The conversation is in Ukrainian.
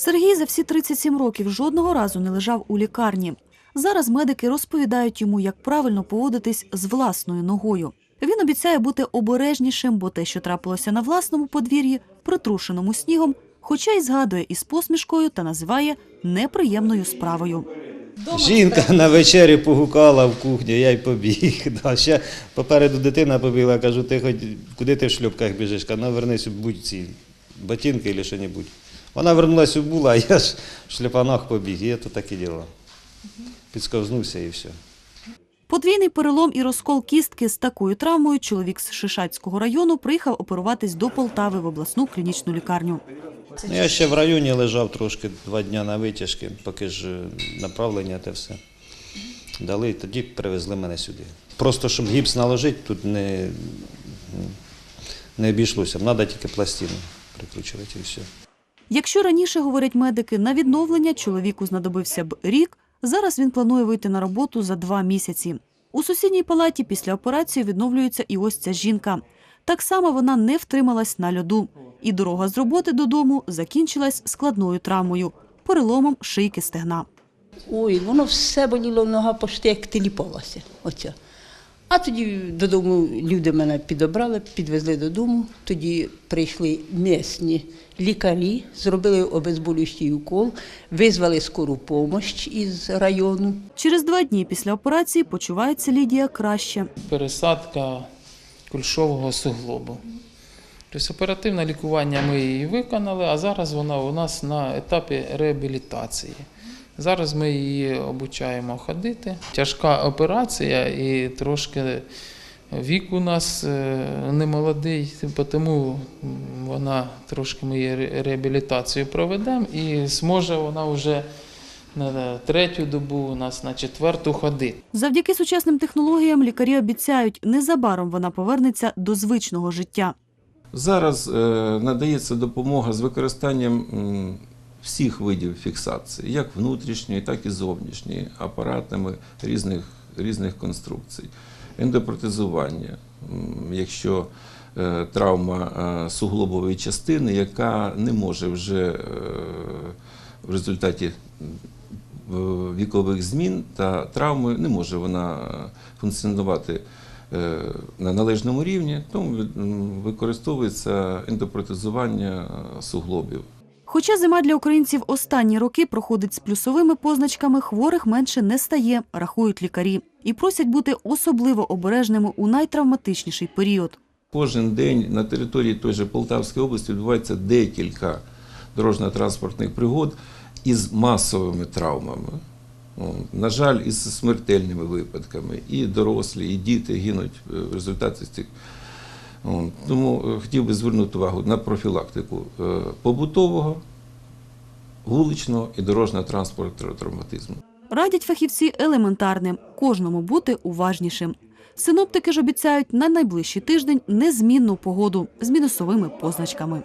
Сергій за всі 37 років жодного разу не лежав у лікарні. Зараз медики розповідають йому, як правильно поводитись з власною ногою. Він обіцяє бути обережнішим, бо те, що трапилося на власному подвір'ї, притрушеному снігом, хоча й згадує із посмішкою та називає неприємною справою. Жінка на вечері погукала в кухню, я й побіг. Да, ще попереду дитина побігла, кажу, ти хоч куди ти в шлюпках біжиш? Кажу, ну будь ці ботинки або що-небудь. Вона вернулась у була, а я ж в шліпанах побіг. І це таке діло. Підсковзнувся і все. Подвійний перелом і розкол кістки з такою травмою чоловік з Шишацького району приїхав оперуватись до Полтави в обласну клінічну лікарню. Ну, я ще в районі лежав трошки два дні на витяжки, поки ж е, направлення те все. Дали, тоді привезли мене сюди. Просто щоб гіпс наложити, тут не, не обійшлося. Треба тільки пластину прикручувати і все. Якщо раніше, говорять медики, на відновлення чоловіку знадобився б рік, зараз він планує вийти на роботу за два місяці. У сусідній палаті після операції відновлюється і ось ця жінка. Так само вона не втрималась на льоду. І дорога з роботи додому закінчилась складною травмою – переломом шийки стегна. Ой, воно все боліло, нога почти як теліпалася. Оця. А тоді додому люди мене підобрали, підвезли додому. Тоді прийшли місні лікарі, зробили обезболюючий укол, визвали скору допомогу із району. Через два дні після операції почувається Лідія краще. пересадка кульшового суглобу. Тобто оперативне лікування ми її виконали, а зараз вона у нас на етапі реабілітації. Зараз ми її обучаємо ходити. Тяжка операція і трошки вік у нас е, не молодий, тому вона трошки ми її реабілітацію проведемо і зможе вона вже на третю добу, у нас на четверту ходити. Завдяки сучасним технологіям лікарі обіцяють, незабаром вона повернеться до звичного життя. Зараз е, надається допомога з використанням всіх видів фіксації, як внутрішньої, так і зовнішньої, апаратами різних, різних конструкцій. Ендопротезування, якщо е, травма е, суглобової частини, яка не може вже е, в результаті вікових змін та травми не може вона функціонувати на належному рівні, тому використовується ендопротезування суглобів. Хоча зима для українців останні роки проходить з плюсовими позначками, хворих менше не стає, рахують лікарі, і просять бути особливо обережними у найтравматичніший період. Кожен день на території той же Полтавської області відбувається декілька дорожньо-транспортних пригод із масовими травмами. На жаль, із смертельними випадками. І дорослі, і діти гинуть е, в результаті цих. Тому е, хотів би звернути увагу на профілактику е, побутового, вуличного і дорожнього транспорту травматизму. Радять фахівці елементарним – кожному бути уважнішим. Синоптики ж обіцяють на найближчий тиждень незмінну погоду з мінусовими позначками.